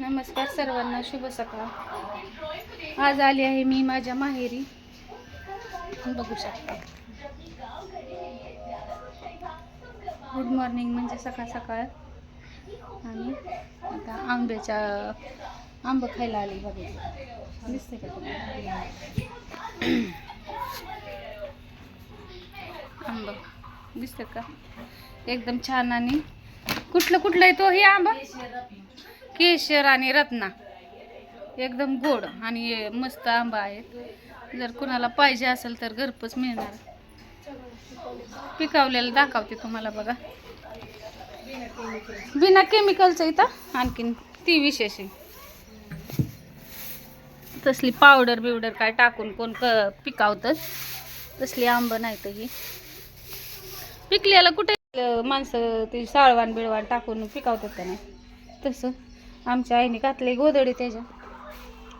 नमस्कार सर्वांना शुभ सकाळ. आज आली आहे मी माझ्या माहेरी. बघू शकता. गुड मॉर्निंग म्हणजे सकाळ सकाळ. आणि आता आंब्याच्या आंब खायला आली बघा. दिसते का आंब. दिसतं का? एकदम छान आणि कुठलं कुठलं आहे तो हे आंबा? केशर आणि रत्ना. एकदम गोड आणि मस्त आंबा आहेत. जर कुणाला पाहिजे असेल तर घरपोच मिळणार. पिकावलेलं दाखवते तुम्हाला बघा. बिना केमिकलचं इथं आणखीन ती विशेष आहे. तसली पावडर बिवडर काय टाकून कोण क पिकावतं तसली आंब नाही तर ही. पिकलेलं कुठे? माणसं ती साळवान बिळवान टाकून पिकावतात का नाही? तसं. आमच्या आईने घातले गोदडी त्याच्या.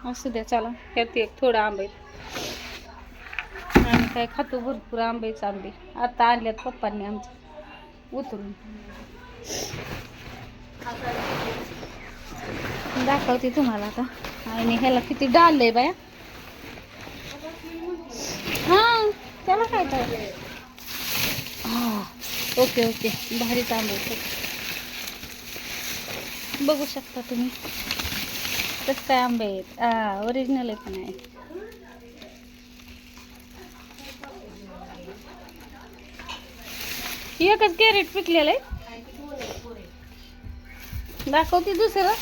असू द्या चला. ह्यात एक थोडं आंबे. आणि काय खातो? भरपूर आंबेच आंबे. आता आणल्यात पप्पांनी आमच्या उतरून. दाखवते तुम्हाला आता. आईने ह्याला किती डाललंय बाया. हा त्याला काय तर ओके ओके. भारी तांबे बघू शकता तुम्ही. कसं काय आंबे आहेत? ओरिजिनल आहे पण आहे. एकच कॅरेट पिकलेलं आहे. दाखवते दुसरं.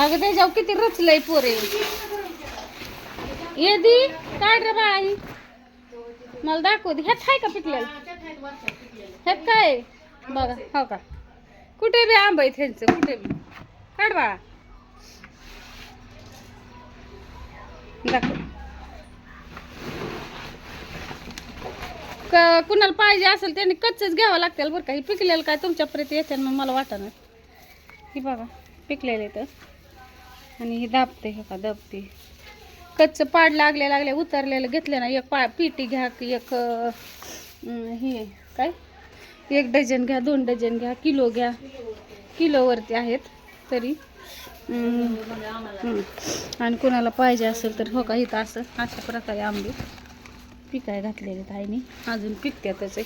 अगं त्याच्यावर किती रचलंय पोरे येदी काय रे बाई. मला दाखव दे. ह्यात आहे का पिकलेलं? ह्यात काय बघा हो का? कुठे बी आंब आहे त्यांचं कुठे बी. काढ बाळा. दाखव. क कुणाला पाहिजे असेल त्यांनी कच्चच घ्यावं लागतील बरं का. हे पिकलेलं काय तुमच्या प्रती येते मग मला वाटणार हे बघा पिकलेले तर. आणि हे दाबते हे का दाबते. कच्चं पाड लागले लागले उतरलेलं घेतले ना. एक पा पिटी घ्या की एक हे काय? एक डझन घ्या दोन डझन घ्या किलो घ्या. किलोवरती आहेत तरी. आणि कोणाला पाहिजे असेल तर हो का इथं असं अशा प्रकारे आंबे पिकाय घातलेले आहेत अजून पिकत्यातच आहे.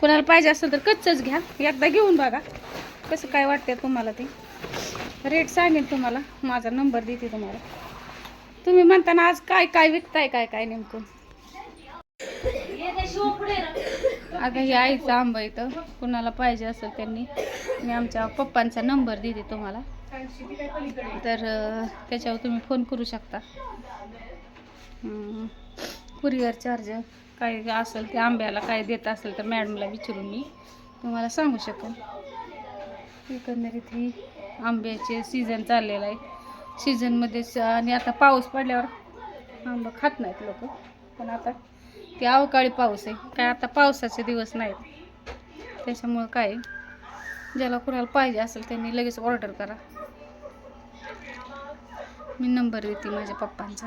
कोणाला पाहिजे असेल तर कच्चंच घ्या. एकदा घेऊन बघा. कसं काय वाटतं तुम्हाला ते? रेट सांगेन तुम्हाला. माझा नंबर देते तुम्हाला. तुम्ही म्हणताना आज काय काय विकताय काय काय नेमकं? आता हे आईचं आंबा इथं कुणाला पाहिजे असेल त्यांनी. मी आमच्या पप्पांचा नंबर देते तुम्हाला. तर त्याच्यावर तुम्ही फोन करू शकता. कुरिअर चार्ज काय असेल ते आंब्याला काय देत असेल तर मॅडमला विचारून मी तुम्हाला सांगू शकेन. एकंदरीत ही आंब्याचे सीझन चाललेलं आहे. सीझनमध्ये आणि आता पाऊस पडल्यावर आंबा खात नाहीत लोक. पण आता ते अवकाळी पाऊस आहे. काय आता पावसाचे दिवस नाहीत. त्याच्यामुळं काय ज्याला कुणाला पाहिजे असेल त्यांनी लगेच ऑर्डर करा. मी नंबर देते माझ्या पप्पांचा.